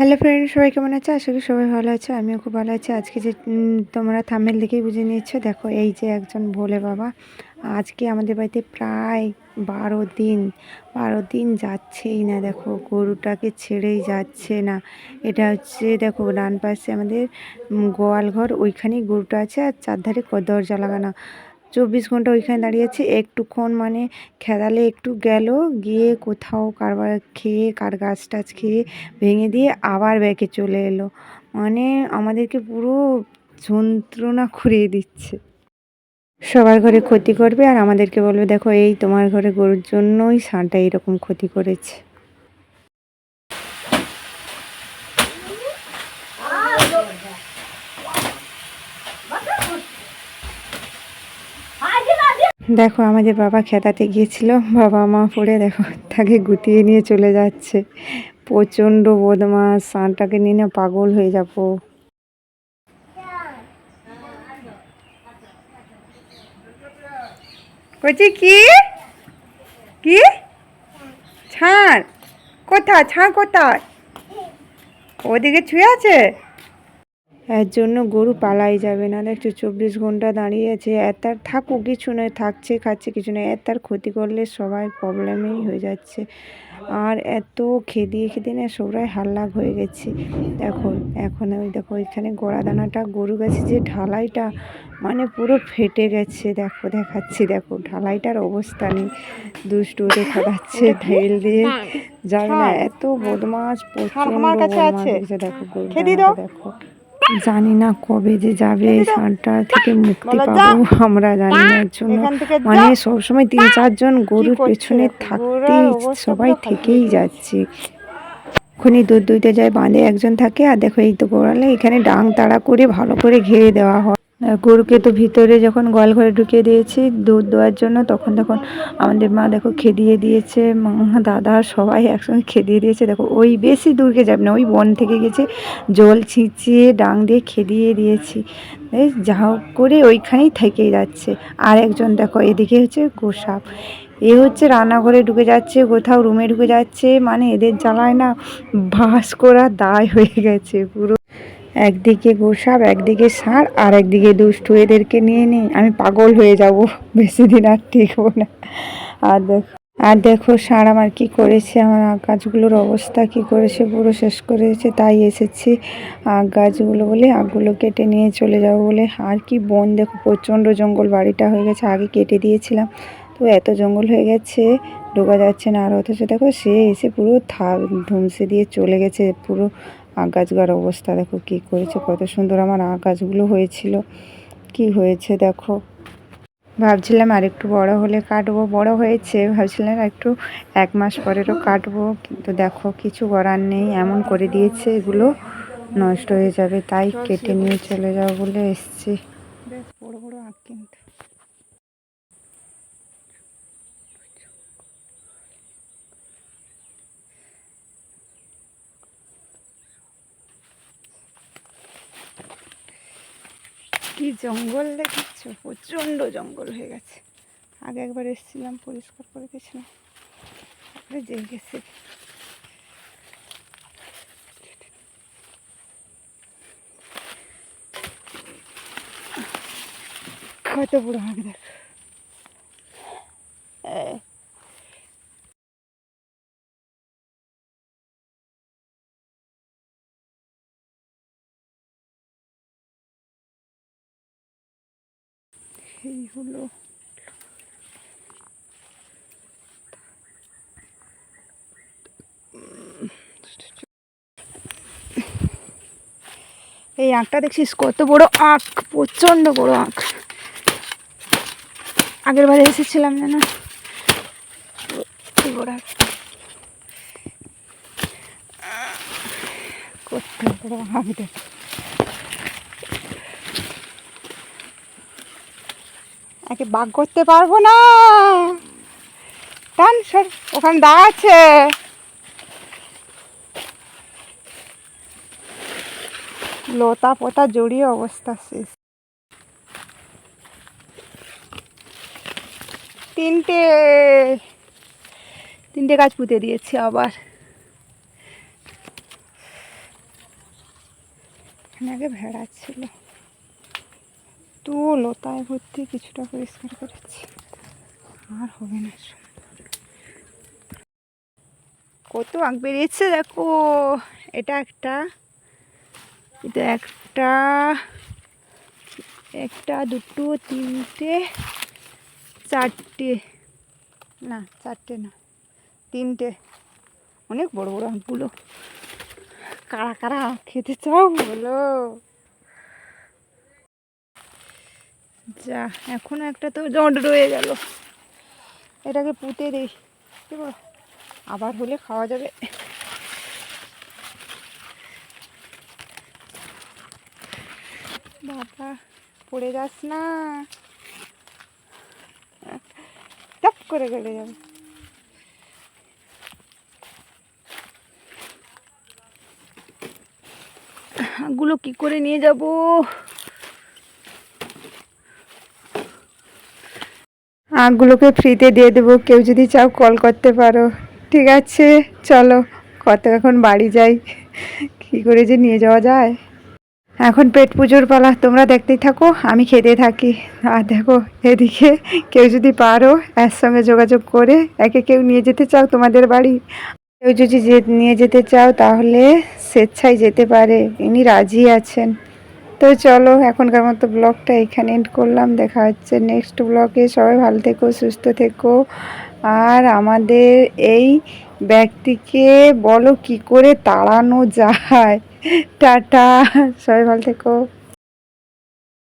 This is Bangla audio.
হ্যালো ফ্রেন্ড সবাই কেমন আছে? আশা করি সবাই ভালো আছে, আমিও খুব ভালো আছি। আজকে যে তোমরা থামেল দেখেই বুঝে নিচ্ছ দেখো এই যে একজন ভোলে বাবা। আজকে আমাদের বাড়িতে প্রায় বারো দিন বারো দিন যাচ্ছেই না, দেখো গরুটাকে ছেড়েই যাচ্ছে না। এটা হচ্ছে, দেখো ডান পাশে আমাদের গোয়াল ঘর, ওইখানেই গরুটা আছে আর চারধারে দরজা লাগানো। চব্বিশ ঘণ্টা ওইখানে দাঁড়িয়ে আছে একটুক্ষণ মানে খেদালে একটু গেল, গিয়ে কোথাও কারবার খেয়ে, কার গাছ টাছ খেয়ে ভেঙে দিয়ে আবার ব্যাকে চলে এলো। মানে আমাদেরকে পুরো যন্ত্রণা করিয়ে দিচ্ছে। সবার ঘরে ক্ষতি করবে আর আমাদেরকে বলবে, দেখো, এই তোমার ঘরে গরুর জন্যই ষাঁড়টা এরকম ক্ষতি করেছে। দেখো, আমাদের বাবা খেতাতে গিয়েছিল। বাবা মা পড়ে দেখো, তাকে গুটিয়ে নিয়ে চলে যাচ্ছে। প্রচণ্ড বদমাস ষাঁড়টাকে নিয়ে না পাগল হয়ে যাব। কচি কি? কি? ছাড়। কোথায়? ছাড় কোথায়? ওদিকে ছুঁয়ে আছে? এর জন্য গরু পালাই যাবে। না একটু চব্বিশ ঘণ্টা দাঁড়িয়ে আছে। এত আর থাকুক কিছু নয় থাকছে খাচ্ছে কিছু নয়। এত আর ক্ষতি করলে সবাই প্রবলেমেই হয়ে যাচ্ছে। আর এত খেদিয়ে খেদিয়ে না সবাই হাল্লাগ হয়ে গেছে। দেখো এখন ওই দেখো ওইখানে গোড়া দানাটা গরু গেছে যে ঢালাইটা মানে পুরো ফেটে গেছে। দেখো দেখাচ্ছি দেখো ঢালাইটার অবস্থা নেই। দুষ্টু দেখা যাচ্ছে ঢেল দিয়ে। যাবে না এত বদমাস প্রচণ্ড দেখো। দেখো। জানি না কবে যে যাবে এই সারটা থেকে মুক্তি পাবো আমরা জানি না এর জন্য। মানে সবসময় তিন চারজন গরুর পেছনে থাকতে থাকতেই সবাই থেকেই যাচ্ছে। এখনই দুধ দুইতে যায় বাঁধে একজন থাকে আর দেখো এই তো গোড়ালে এখানে ডাং তাড়া করে ভালো করে ঘিরে দেওয়া হয়। গরুকে তো ভিতরে যখন গোয়াল ঘরে ঢুকিয়ে দিয়েছি দুধ দেওয়ার জন্য, তখন তখন আমাদের মা দেখো খেদিয়ে দিয়েছে, মা, দাদা সবাই একসঙ্গে খেদিয়ে দিয়েছে। দেখো, ওই বেশি দূরকে যাবে না, ওই বন থেকে গেছে, জল ছিঁচিয়ে ডাং দিয়ে খেদিয়ে দিয়েছি। যা হোক করে ওইখানেই থেকে যাচ্ছে। আর একজন দেখো, এদিকে হচ্ছে গোসাপ। এ হচ্ছে রান্নাঘরে ঢুকে যাচ্ছে, কোথাও রুমে ঢুকে যাচ্ছে মানে এদের জ্বালায় না বাস করা দায় হয়ে গেছে পুরো। একদিকে গোসাপ, একদিকে ষাঁড় আর একদিকে দুষ্টু। এদেরকে নিয়ে নিই আমি পাগল হয়ে যাব। বেশি দিন আর টিকবো না। আর দেখো আর দেখো, ষাঁড় আমার কি করেছে, আমার গাছগুলোর অবস্থা কি করেছে, পুরো শেষ করেছে, তাই এসেছি। আখ গাছগুলো বলে আখগুলো কেটে নিয়ে চলে যাব বলে। আর কি বন, দেখো, প্রচণ্ড জঙ্গল, বাড়িটা হয়ে গেছে, আগে কেটে দিয়েছিলাম। তো এত জঙ্গল হয়ে গেছে, ঢোকা যাচ্ছে না। আর অথচ দেখো, সে এসে পুরো থা ধুমসে দিয়ে চলে গেছে, পুরো আখ গাছগুলোর অবস্থা, দেখো কি করেছে, কত সুন্দর আমার আখ গাছগুলো হয়েছিল। কি হয়েছে, দেখো। ভাবছিলাম আর একটু বড় হলে কাটবো, বড় হয়েছে, ভাবছিলাম আর একটু এক মাস পরেরও কাটবো, কিন্তু দেখো কিছু করার নেই, এমন করে দিয়েছে, এগুলো নষ্ট হয়ে যাবে, তাই কেটে নিয়ে চলে যাব বলে এসছি। বড় বড় আখ কিন্তু কি জঙ্গল দেখেছ প্রচণ্ড জঙ্গল হয়ে গেছে। আগে একবার এসেছিলাম, পরিষ্কার করে গেছিলাম তারপরে যে গেছে। কত বড় আগ দেখ। এই। হলো এই আঁকটা দেখছিস কত বড় আঁক প্রচণ্ড বড় আঁক আগের বারে এসেছিলাম যেন বড় আঁক। কত বড় আঁক দেখ একে বাগ করতে পারব না। টান, সর, ওখানে দা আছে লতা পতা জড়িয়ে অবস্থা শেষ। তিনটে তিনটে গাছ পুঁতে দিয়েছি আবার। এখানে আগে ভেড়া ছিল। তো লতায় ভর্তি কিছুটা পরিষ্কার করেছি। আর হবে না কত আগ বেরিয়েছে দেখো। এটা একটা এটা একটা একটা, দুটো, তিনটে, চারটে। না চারটে না, তিনটে। অনেক বড় বড় আঁকগুলো। কারা কারা খেতে চাও বলো? যা, এখনও একটা তো জট রয়ে গেল। এটাকে পুঁতে দিই। বল? আবার হলে খাওয়া যাবে। বাবা, পড়ে যাস না। টপ করে গেলে যাবে। গুলো কি করে নিয়ে যাব? আখগুলোকে ফ্রিতে দিয়ে দেবো। কেউ যদি চাও কল করতে পারো। ঠিক আছে, চলো। কত এখন বাড়ি যাই। কি করে যে নিয়ে যাওয়া যায়? এখন পেট পুজোর পালা, তোমরা দেখতেই থাকো, আমি খেতে থাকি। আর দেখো, এদিকে কেউ যদি পারো এর সঙ্গে যোগাযোগ করে, একে কেউ নিয়ে যেতে চাও তোমাদের বাড়ি? কেউ যদি নিয়ে যেতে চাও, তাহলে স্বেচ্ছায় যেতে পারে। ইনি রাজি আছেন। তো চলো, এখনকার মতো ব্লগটা এখানে এন্ড করলাম। দেখা হচ্ছে নেক্সট ব্লগে সবাই ভালো থেকো, সুস্থ থেকো। আর আমাদের এই ব্যক্তিকে বলো কি করে তাড়ানো যায়। টাটা, সবাই ভালো থেকো।